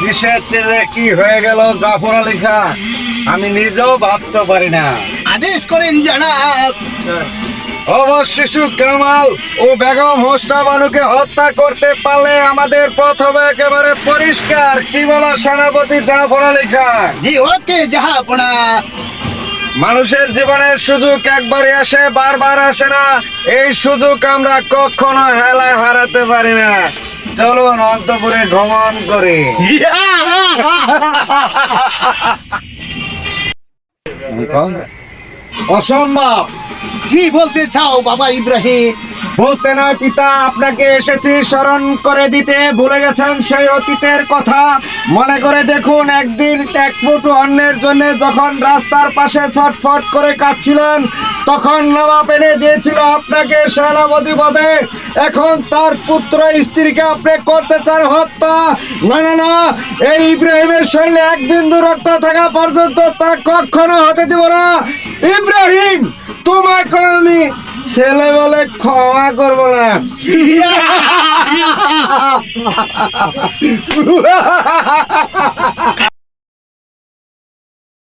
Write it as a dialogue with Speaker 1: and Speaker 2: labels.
Speaker 1: কিসের তেলে কি হয়ে গেল জাফর আলী খান? আমি নিজেও ভাবতে পারি না।
Speaker 2: আদেশ করেন জনাব।
Speaker 1: অবশ শিশু কামাল ও বেগম হোসনা বানুকে হত্যা করতে পারলে আমাদের প্রথমে একেবারে পরিষ্কার। কি বলো সেনাপতি জাফর আলী খান?
Speaker 2: জি ওকে জাহাপনা
Speaker 1: মানুষের জীবনের সুযোগ একবারই আসে বারবার আসে না। এই সুযোগ আমরা কখনো হেলায় হারাতে পারি না। চলুন অন্তপুরে ভ্রমণ করি। অসম্ভব।
Speaker 2: কি বলতে চাও বাবা ইব্রাহিম?
Speaker 1: বলতে নয় পিতা আপনাকে এসেছি স্মরণ করে দিতে। ভুলে গেছেন সেই অতীতের কথা। মনে করে দেখুন একদিন এক ফুটু অন্যের জন্য যখন রাস্তার পাশে ছটফট করে কাঁদছিলেন তখন নবাব এনে দিয়েছিল আপনাকে সেনাপতি পদে। এখন তার পুত্র স্ত্রীকে আপনি করতে চান হত্যা। না না না, এই ইব্রাহিমের শরীরে এক বিন্দু রক্ত থাকা পর্যন্ত তা কখনো হতে দিব না। ইব্রাহিম, তোমাকে আমি ছেলে বলে ক্ষমা করব না।